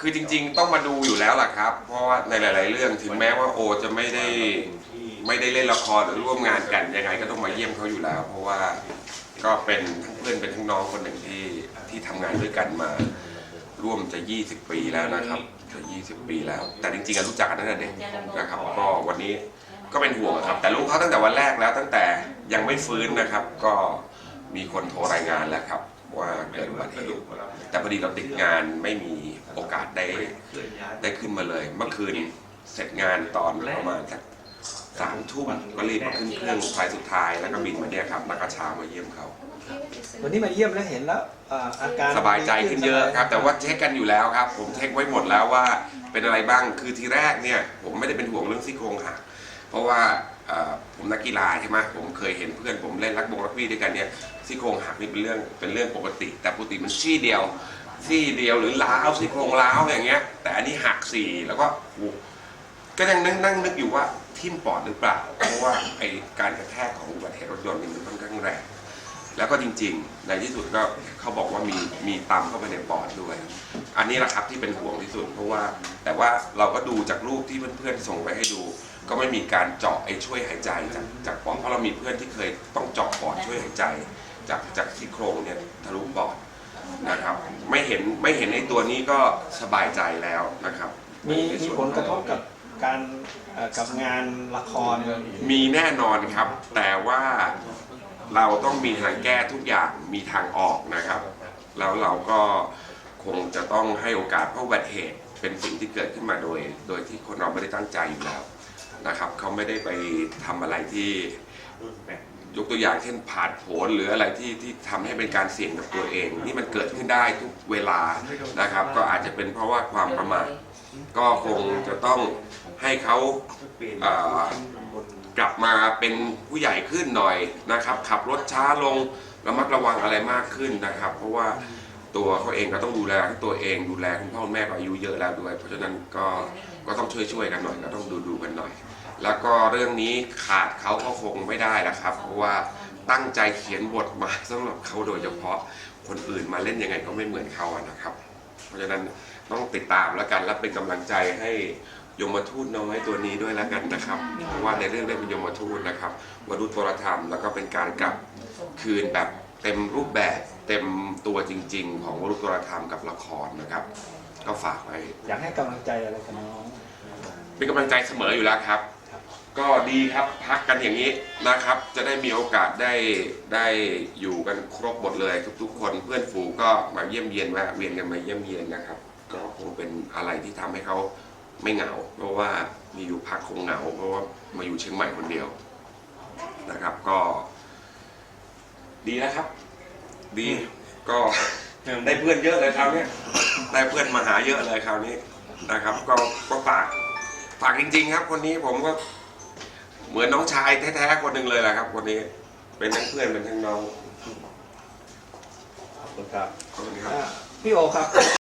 คือจริง ๆ ต้องมาดูอยู่แล้วล่ะครับ เพราะว่าในหลาย ๆ เรื่องถึงแม้ว่าโอจะไม่ได้ไม่ได้เล่นละครหรือร่วมงานกันยังไงก็ต้องมาเยี่ยมเขาอยู่แล้ว เพราะว่าก็เป็นทั้งเพื่อนเป็นทั้งน้องคนหนึ่งที่ที่ทำงานด้วยกันมาร่วมจะ 20 ปีแล้วนะครับจะ20 ปีแล้ว แต่จริงๆอะรู้จักกันตั้งแต่เด็กนะครับก็วันนี้ก็เป็นห่วงครับ แต่รู้เขาตั้งแต่วันแรกแล้วตั้งแต่ยังไม่ฟื้นนะครับ ก็มีคนโทรรายงานแล้วครับ ว่าเกิดอุบัติเหตุแต่พอดีเราติดงานไม่มีโอกาสได้ได้ขึ้นมาเลย เมื่อคืนเสร็จงานตอนประมาณสักสามทุ่มก็รีบมาขึ้นเครื่องไฟล์สุดท้ายแล้วก็บินมาเนี่ยครับแล้วก็เช้ามาเยี่ยมเขาวันนี้มาเยี่ยมแล้วเห็นแล้วอ่าอาการสบายใจขึ้นเยอะครับ แต่ว่าเช็คกันอยู่แล้วครับ ผมเช็คไว้หมดแล้วว่าเป็นอะไรบ้างคือทีแรกเนี่ย ผมไม่ได้เป็นห่วงเรื่องซี่โครงหักเพราะว่าเอ่อ ผมนักกีฬาใช่ไหมผมเคยเห็นเพื่อนผมเล่นรักบงรักวี่ด้วยกันเนี่ยซี่โครงหักนี่เป็นเรื่องเป็นเรื่องปกติ แต่ปกติมันซี่เดียวซี่เดียวหรือล้าวซี่โครงล้าวอย่างเงี้ย แต่อันนี้หักสี่แล้วก็โหก็ยังนั่งนั่งนึกอยู่ว่าทิ่มปอดหรือเปล่า เพราะว่าไอการกระแทกของอุบัติเหตุรถยนต์นี่มันค่อนข้างแรง แล้วก็จริงๆ ในที่สุดก็เขาบอกว่ามีมีตำเข้าไปในปอดด้วย อันนี้แหละครับที่เป็นห่วงที่สุด เพราะว่าแต่ว่าเราก็ดูจากรูปที่เพื่อนๆส่งไปให้ดู ก็ไม่มีการเจาะไอ้ช่วยหายใจจากจากปอดเพราะเรามีเพื่อนที่เคยต้องเจาะปอดช่วยหายใจ จากจากซี่โครงเนี่ยทะลุปอดนะครับ ไม่เห็นไม่เห็นไอ้ตัวนี้ก็สบายใจแล้วนะครับมีในมีส่วนผลกระทบกับการเอ่อกับงานละคร มีแน่นอนครับ แต่ว่า เราต้องมีทางแก้ทุกอย่างมีทางออกนะครับ แล้วเราก็คงจะต้องให้โอกาสเพราะอุบัติเหตุเป็นสิ่งที่เกิดขึ้นมาโดย โดยที่คนเราไม่ได้ตั้งใจอยู่แล้วนะครับเขาไม่ได้ไปทำอะไรที่ยกตัวอย่างเช่นผ่านโผนหรืออะไรที่ที่ทำให้เป็นการเสี่ยงกับตัวเอง นี่มันเกิดขึ้นได้ทุกเวลานะครับ ก็อาจจะเป็นเพราะว่าความประมาทก็คงจะต้องให้เขา กลับมาเป็นผู้ใหญ่ขึ้นหน่อยนะครับ ขับรถช้าลงระมัดระวังอะไรมากขึ้นนะครับ เพราะว่าตัวเขาเองก็ต้องดูแลตัวเองดูแลคุณพ่อคุณแม่ก็อายุเยอะแล้วด้วย เพราะฉะนั้นก็ก็ต้องช่วยช่วยๆกันหน่อยก็ต้องดูดูๆกันหน่อย แล้วก็เรื่องนี้ขาดเขาก็คงไม่ได้นะครับ เพราะว่าตั้งใจเขียนบทมาสำหรับเขาโดยเฉพาะคนอื่นมาเล่นยังไงก็ไม่เหมือนเขาอะนะครับ เพราะฉะนั้นต้องติดตามแล้วกันและเป็นกำลังใจให้ ยมทูตน้อยตัวนี้ด้วยแล้วกันนะครับ เพราะว่าในเรื่องได้เป็นยมทูตนะครับวรุธวรธรรมแล้วก็เป็นการกลับคืนแบบเต็มรูปแบบเต็มตัวจริง ๆ ของวรุธวรธรรมกับละครนะครับ ก็ฝากไว้อยากให้กำลังใจอะไรกับน้องเป็นกำลังใจเสมออยู่แล้วครับ ก็ดีครับพักกันอย่างนี้นะครับ จะได้มีโอกาสได้ได้อยู่กันครบหมดเลย ทุกๆ คนเพื่อนฝูงก็มาเยี่ยมเยียนแวะเวียนกันมาเยี่ยมเยียนนะครับ ก็คงเป็นอะไรที่ทำให้เขา ไม่เหงา เพราะว่ามีอยู่พักคงเหงา เพราะว่ามาอยู่เชียงใหม่คนเดียวนะครับก็ ดีนะครับ ดีก็ได้เพื่อนเยอะเลยคราวเนี้ยได้เพื่อนมาหาเยอะเลยคราวนี้นะครับ ก็ก็ฝากฝากจริง ๆ ครับ คนนี้ผมก็เหมือนน้องชายแท้ๆคนหนึ่งเลยแหละครับ คนนี้เป็นทั้งเพื่อนเป็นทั้งน้องขอบคุณครับขอบคุณครับอ่าพี่โอครับ